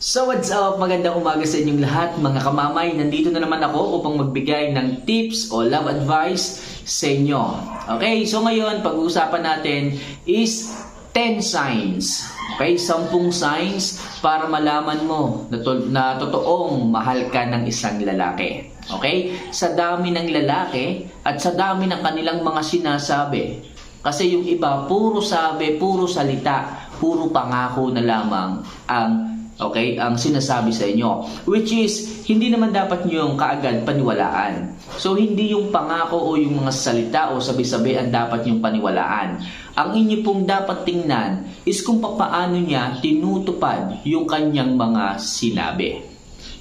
So what's up? Magandang umaga sa inyong lahat mga kamamay. Nandito na naman ako upang magbigay ng tips o love advice sa inyo. Okay, so ngayon pag-uusapan natin is 10 signs. Okay, 10 signs para malaman mo na, to- na totoong mahal ka ng isang lalaki. Okay? Sa dami ng lalaki at sa dami ng kanilang mga sinasabi. Kasi yung iba, puro sabi, puro salita, puro pangako na lamang ang Okay, ang sinasabi sa inyo. Which is, hindi naman dapat nyo yung kaagad paniwalaan. So, hindi yung pangako o yung mga salita o sabi-sabi ang dapat yung paniwalaan. Ang inyo pong dapat tingnan is kung papaano niya tinutupad yung kanyang mga sinabi.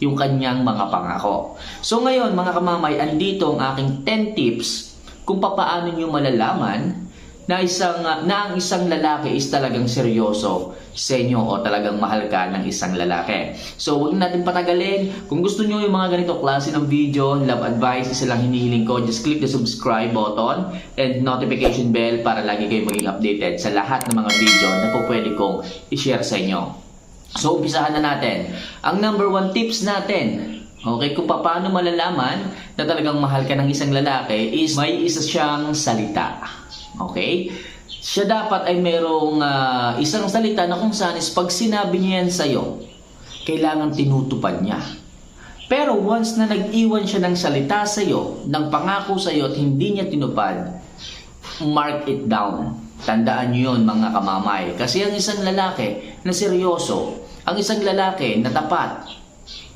Yung kanyang mga pangako. So, ngayon, mga kamamay, andito ang aking 10 tips kung papaano nyo malalaman na isang uh, na ang isang lalaki is talagang seryoso sa inyo o talagang mahal ka ng isang lalaki. So, huwag natin patagalin. Kung gusto nyo yung mga ganito klase ng video, love advice, isa lang hinihiling ko, just click the subscribe button and notification bell para lagi kayo maging updated sa lahat ng mga video na po pwede kong i-share sa inyo. So, umpisahan na natin. Ang number one tips natin, Okay, kung paano malalaman na talagang mahal ka ng isang lalaki is may isa siyang salita. Okay? Siya dapat ay merong ah, isang salita na kung saan is pag sinabi niya yan sa'yo, kailangan tinutupad niya. Pero once na nag-iwan siya ng salita sa'yo, ng pangako sa'yo at hindi niya tinupad, mark it down. Tandaan niyo yun mga kamamay. Kasi ang isang lalaki na seryoso, ang isang lalaki na tapat,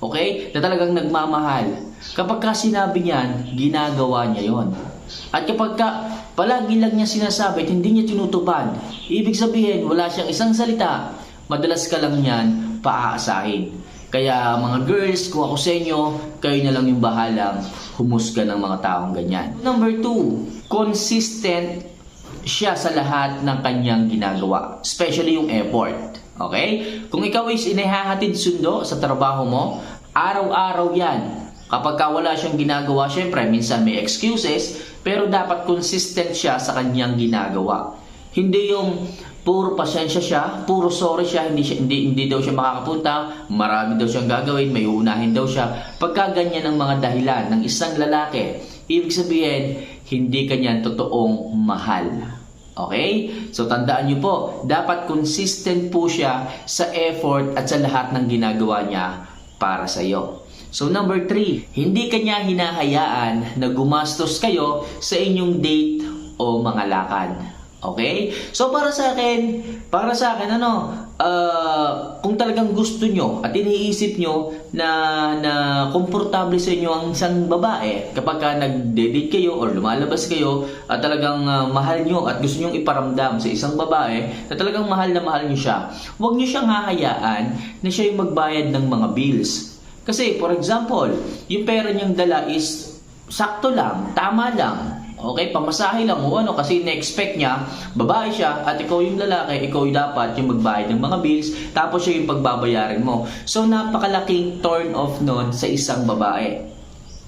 okay, na talagang nagmamahal, kapag ka sinabi niyan, ginagawa niya yon. At kapag ka palagi lang niya sinasabi at hindi niya tinutupad, ibig sabihin wala siyang isang salita, madalas ka lang niyan paaasahin. Kaya mga girls, kung ako sa inyo, kayo na lang yung bahalang humusga ng mga taong ganyan. Number two, consistent siya sa lahat ng kanyang ginagawa. Especially yung effort. Okay? Kung ikaw is inihahatid sundo sa trabaho mo, araw-araw yan. Kapag ka wala siyang ginagawa, syempre, minsan may excuses, pero dapat consistent siya sa kanyang ginagawa. Hindi yung puro pasensya siya, puro sorry siya, hindi, siya, hindi, hindi daw siya makakapunta, marami daw siyang gagawin, may uunahin daw siya. Pagka ganyan ang mga dahilan ng isang lalaki, ibig sabihin, hindi kanya totoong mahal. Okay? So tandaan niyo po, dapat consistent po siya sa effort at sa lahat ng ginagawa niya para sa iyo. So number three, hindi kanya hinahayaan na gumastos kayo sa inyong date o mga lakad. Okay? So para sa akin, para sa akin ano, ah, kung talagang gusto nyo at iniisip nyo na na komportable sa inyo ang isang babae kapag ka nag-date kayo or lumalabas kayo at talagang ah, mahal nyo at gusto nyo iparamdam sa isang babae na talagang mahal na mahal nyo siya, huwag nyo siyang hahayaan na siya yung magbayad ng mga bills. Kasi for example, yung pera niyang dala is sakto lang, tama lang. Okay, pamasahe lang o ano kasi na-expect niya, babae siya at ikaw yung lalaki, ikaw yung dapat yung magbayad ng mga bills, tapos siya yung pagbabayarin mo. So napakalaking turn off nun sa isang babae.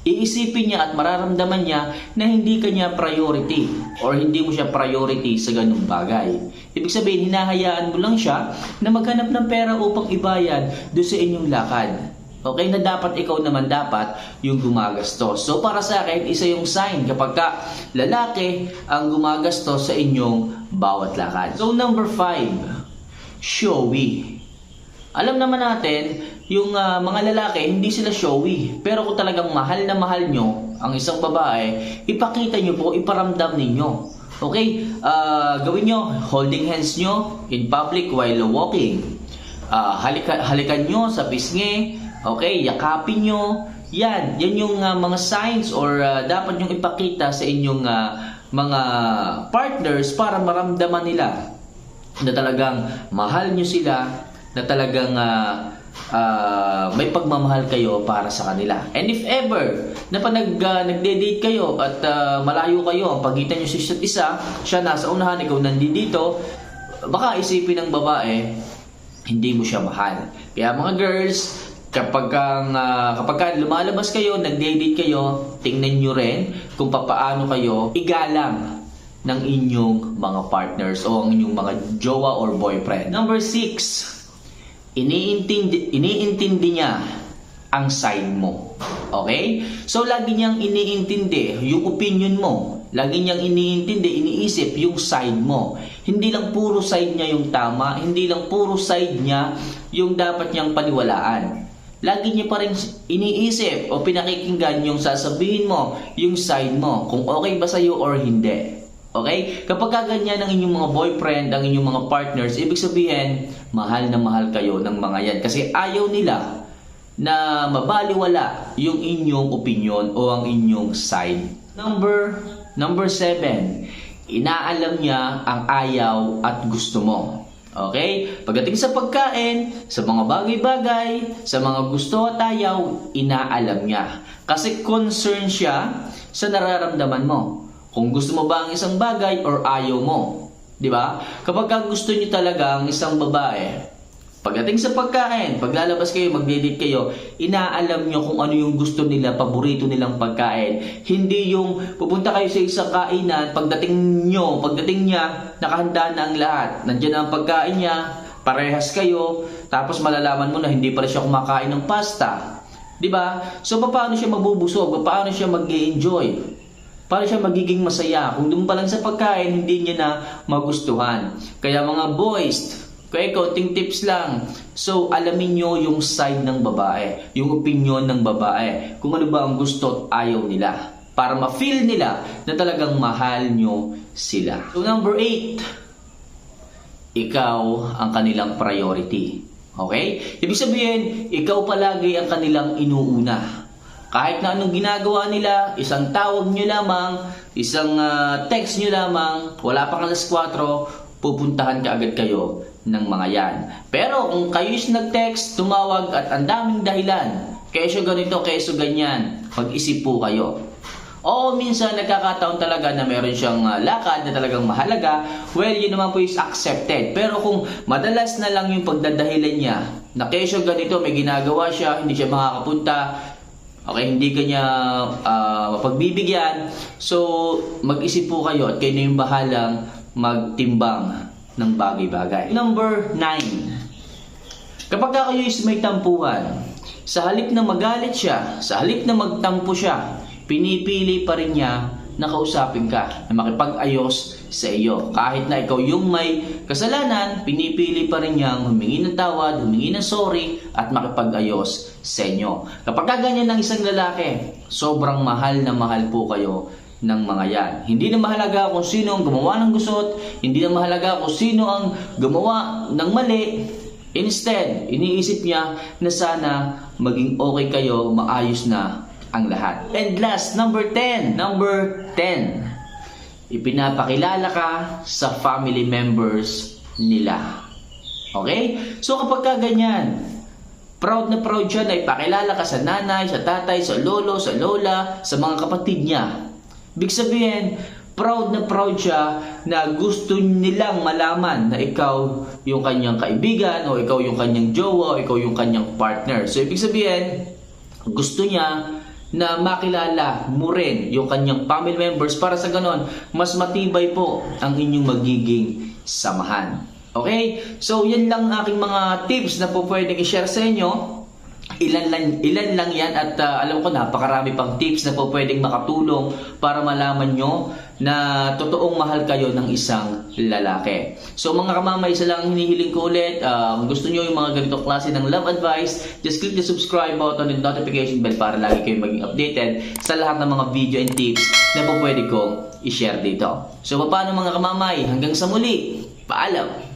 Iisipin niya at mararamdaman niya na hindi kanya priority or hindi mo siya priority sa ganung bagay. Ibig sabihin, hinahayaan mo lang siya na maghanap ng pera upang ibayad doon sa inyong lakad. Okay, na dapat ikaw naman dapat yung gumagastos. So para sa akin, isa yung sign kapag ka lalaki ang gumagastos sa inyong bawat lakad. So number five, showy. Alam naman natin, yung ah, mga lalaki, hindi sila showy. Pero kung talagang mahal na mahal nyo ang isang babae, ipakita nyo po, iparamdam ninyo. Okay? Ah, gawin nyo, holding hands nyo in public while walking. Ah, halika, halikan nyo sa pisngi. Okay? Yakapin nyo. Yan. Yan yung ah, mga signs or ah, dapat nyong ipakita sa inyong ah, mga partners para maramdaman nila na talagang mahal nyo sila, na talagang ah, ah, may pagmamahal kayo para sa kanila. And if ever na pa nag, ah, nagde-date kayo at ah, malayo kayo, ang pagitan nyo sa isa't isa, siya nasa unahan, ikaw nandito, baka isipin ng babae, hindi mo siya mahal. Kaya mga girls, kapag kang, ah, kapag ka lumalabas kayo, nagde-date kayo, tingnan nyo rin kung papaano kayo igalang ng inyong mga partners o ang inyong mga jowa or boyfriend. Number six, iniintindi, iniintindi iniintindi niya ang side mo. Okay? So, lagi niyang iniintindi yung opinion mo. Lagi niyang iniintindi, iniisip yung side mo. Hindi lang puro side niya yung tama, hindi lang puro side niya yung dapat niyang paniwalaan. Lagi niya pa rin iniisip o pinakikinggan yung sasabihin mo, yung side mo, kung okay ba sa'yo or hindi. Okay? Kapag ka ganyan ang inyong mga boyfriend, ang inyong mga partners, ibig sabihin, mahal na mahal kayo ng mga yan. Kasi ayaw nila na mabaliwala yung inyong opinion o ang inyong side. Number number seven, inaalam niya ang ayaw at gusto mo. Okay? Pagdating sa pagkain, sa mga bagay-bagay, sa mga gusto at ayaw, inaalam niya. Kasi concern siya sa nararamdaman mo. Kung gusto mo ba ang isang bagay or ayaw mo. 'Di ba? Kapag ka gusto niyo talaga ang isang babae, Pagdating sa pagkain, paglalabas kayo, magdidate kayo, inaalam nyo kung ano yung gusto nila, paborito nilang pagkain. Hindi yung pupunta kayo sa isang kainan, pagdating nyo, pagdating niya, nakahanda na ang lahat. Nandiyan na ang pagkain niya, parehas kayo, tapos malalaman mo na hindi pa rin siya kumakain ng pasta. 'Di ba? So paano siya mabubusog? Paano siya mag-enjoy? Paano siya magiging masaya? Kung doon pa lang sa pagkain, hindi niya na magustuhan. Kaya mga boys, kaya konting tips lang. So, alamin nyo yung side ng babae, yung opinion ng babae, kung ano ba ang gusto at ayaw nila. Para ma-feel nila na talagang mahal nyo sila. So, number 8, ikaw ang kanilang priority. Okay? Ibig sabihin, ikaw palagi ang kanilang inuuna. Kahit na anong ginagawa nila, isang tawag nyo lamang, isang ah, text nyo lamang, wala pang alas 4, pupuntahan ka agad kayo ng mga yan. Pero kung kayo is nag-text, tumawag at ang daming dahilan, keso ganito, keso ganyan, mag-isip po kayo. Oo, minsan nagkakataon talaga na meron siyang ah, lakad na talagang mahalaga, well, yun naman po is accepted. Pero kung madalas na lang yung pagdadahilan niya, na kesyo ganito, may ginagawa siya, hindi siya makakapunta, okay, hindi kanya ah, mapagbibigyan, so mag-isip po kayo at kayo na yung bahalang magtimbang ng bagay-bagay. Number 9. Kapag ka kayo is may tampuhan, sa halip na magalit siya, sa halip na magtampo siya, pinipili pa rin niya na kausapin ka, na makipag-ayos sa iyo. Kahit na ikaw yung may kasalanan, pinipili pa rin niyang humingi ng tawad, humingi ng sorry, at makipag-ayos sa inyo. Kapag ka ganyan ng isang lalaki, sobrang mahal na mahal po kayo ng mga yan. Hindi na mahalaga kung sino ang gumawa ng gusot, hindi na mahalaga kung sino ang gumawa ng mali. Instead, iniisip niya na sana maging okay kayo, maayos na ang lahat. And last, number 10. Number 10. Ipinapakilala ka sa family members nila. Okay? So kapag ka ganyan, proud na proud siya na ipakilala ka sa nanay, sa tatay, sa lolo, sa lola, sa mga kapatid niya. Big sabihin, proud na proud siya na gusto nilang malaman na ikaw yung kanyang kaibigan o ikaw yung kanyang jowa o ikaw yung kanyang partner. So ibig sabihin, gusto niya na makilala mo rin yung kanyang family members para sa ganon, mas matibay po ang inyong magiging samahan. Okay? So, yan lang aking mga tips na po pwedeng i-share sa inyo. Ilan lang, ilan lang yan at uh, alam ko napakarami pang tips na po pwedeng makatulong para malaman nyo na totoong mahal kayo ng isang lalaki. So mga kamamay, isa lang ang hinihiling ko ulit. Kung gusto nyo yung mga ganitong klase ng love advice, just click the subscribe button and notification bell para lagi kayo maging updated sa lahat ng mga video and tips na po pwede kong i-share dito. So paano mga kamamay? Hanggang sa muli, paalam!